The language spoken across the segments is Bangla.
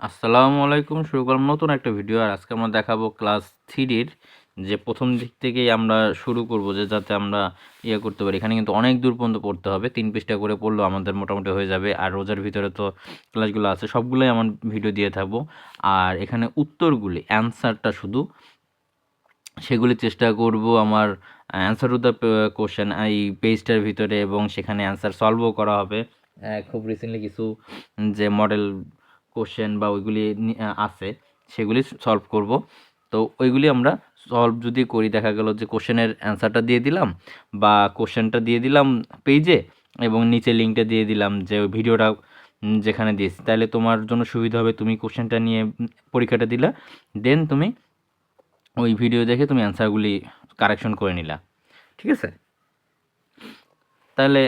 আসসালামু আলাইকুম শুরু করলাম নতুন একটা ভিডিও আর আজকে আমরা দেখাবো ক্লাস থ্রির যে প্রথম দিক থেকেই আমরা শুরু করব যে যাতে আমরা ইয়ে করতে পারি। এখানে কিন্তু অনেক দূর পর্যন্ত পড়তে হবে, তিন পৃষ্ঠা করে পড়লেও আমাদের মোটামুটি হয়ে যাবে। আর রোজার ভিতরে তো ক্লাসগুলো আছে, সবগুলোই আমার ভিডিও দিয়ে থাকব। আর এখানে উত্তরগুলি, অ্যান্সারটা শুধু। সেগুলি চেষ্টা করব আমার অ্যান্সার টু দ্য কোশ্চেন, এই পেজটার ভিতরে এবং সেখানে অ্যান্সার সলভও করা হবে। খুব রিসেন্টলি কিছু যে মডেল কোশ্চেন বা ওইগুলি আছে, সেগুলি সলভ করব। তো ওইগুলি আমরা সলভ যদি করি, দেখা গেল যে কোশ্চেনের অ্যান্সারটা দিয়ে দিলাম বা কোশ্চেনটা দিয়ে দিলাম পেজে এবং নিচে লিঙ্কটা দিয়ে দিলাম যে ওই ভিডিওটা যেখানে দিয়েছি। তাহলে তোমার জন্য সুবিধা হবে, তুমি কোশ্চেনটা নিয়ে পরীক্ষাটা দিলা দেন তুমি ওই ভিডিও দেখে তুমি অ্যান্সারগুলি কারেকশন করে নিলা। ঠিক আছে? তাহলে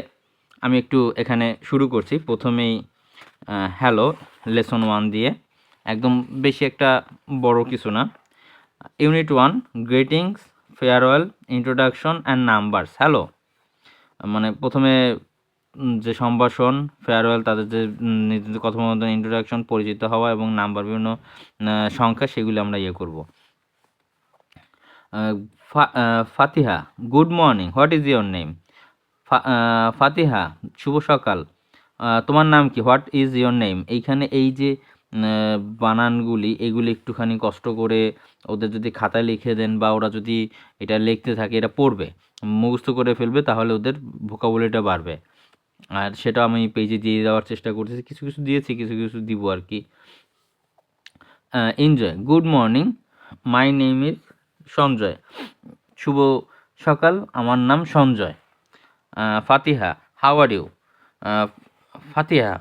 আমি একটু এখানে শুরু করছি। প্রথমেই হ্যালো লেসন ওয়ান দিয়ে। একদম বেশি একটা বড় কিছু না। Unit one greetings farewell introduction and numbers hello মানে প্রথমে যে সম্ভাষণ ফেয়ারওয়েল তাদের যে নিজেদের কথোপকথন ইন্ট্রোডাকশন পরিচিত হওয়া এবং নাম্বার বিভিন্ন সংখ্যা, সেগুলি আমরা ইয়ে করব। Fatiha good morning what is your name Fatiha, শুভ সকাল। তোমার নাম কি? হোয়াট ইজ ইয়োর নেম এইখানে এই যে বানানগুলি, এগুলি একটুখানি কষ্ট করে ওদের যদি খাতায় লিখে দেন বা ওরা যদি এটা লিখতে থাকে, এটা পড়বে, মুখস্থ করে ফেলবে, তাহলে ওদের ভোকাবুলারিটা বাড়বে। আর সেটা আমি পেজে দিয়ে দেওয়ার চেষ্টা করতেছি, কিছু কিছু দিয়েছি, কিছু কিছু দিব আর কি। Enjoy good morning my name is Sanjay, শুভ সকাল, আমার নাম Sanjay. Fatiha how are you Fatiha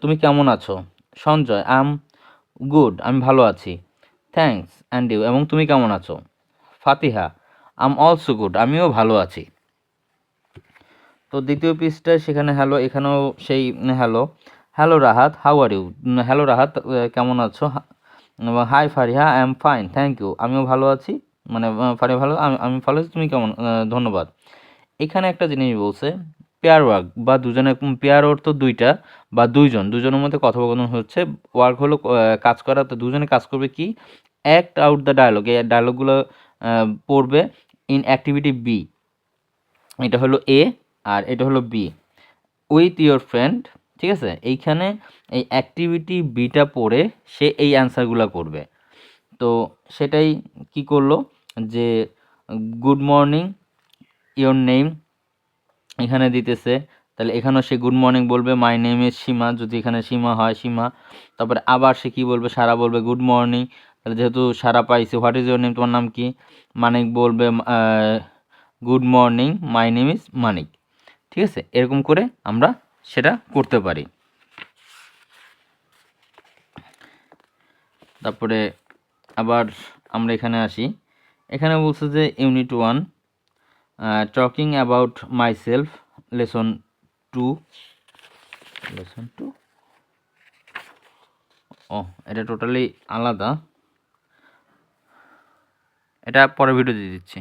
তুমি কেমন আছো? সঞ্জয় আম গুড আমি ভালো আছি। থ্যাঙ্কস অ্যান্ড ইউ এবং তুমি কেমন আছো? ফাতিহা আম অলসো গুড আমিও ভালো আছি। তো দ্বিতীয় পৃষ্ঠায় সেখানে হ্যালো এখানেও সেই hello hello Rahat how are you hello Rahat কেমন আছো? Hi Fariha I am fine thank you আমিও ভালো আছি মানে ফারিহা ভালো, আমি আমি ভালো আছি, তুমি কেমন ধন্যবাদ। এখানে একটা জিনিস বলছে পেয়ার ওয়ার্ক বা দুজনে পেয়ার অর্থ দুইটা বা দুইজন, দুজনের মধ্যে কথোপকথন হচ্ছে। ওয়ার্ক হলো কাজ করা, তো দুজনে কাজ করবে কি? অ্যাক্ট আউট দ্য ডায়লগ এই ডায়লগগুলো পড়বে ইন অ্যাক্টিভিটি বি এটা হলো এ আর এটা হলো বি উইথ ইয়োর ফ্রেন্ড ঠিক আছে? এইখানে এই অ্যাক্টিভিটি বিটা পড়ে সে এই অ্যান্সারগুলো করবে। তো সেটাই কি করল? যে গুড মর্নিং ইয়োর নেম এখানে দিতেছে। তাহলে এখানেও সে গুড মর্নিং বলবে মাই নেম ইজ সীমা যদি এখানে সীমা হয় সীমা তারপরে আবার সে কি বলবে? সারা বলবে গুড মর্নিং তাহলে যেহেতু সারা পাইছে হোয়াট ইজ ইয়োর নেম তোমার নাম কি? মানিক বলবে good morning my name is Manik. ঠিক আছে? এরকম করে আমরা সেটা করতে পারি। তারপরে আবার আমরা এখানে আসি। এখানে বলছে যে unit one talking about myself lesson two lesson two ও এটা টোটালি আলাদা। এটা পরে ভিডিও দিয়ে দিচ্ছি।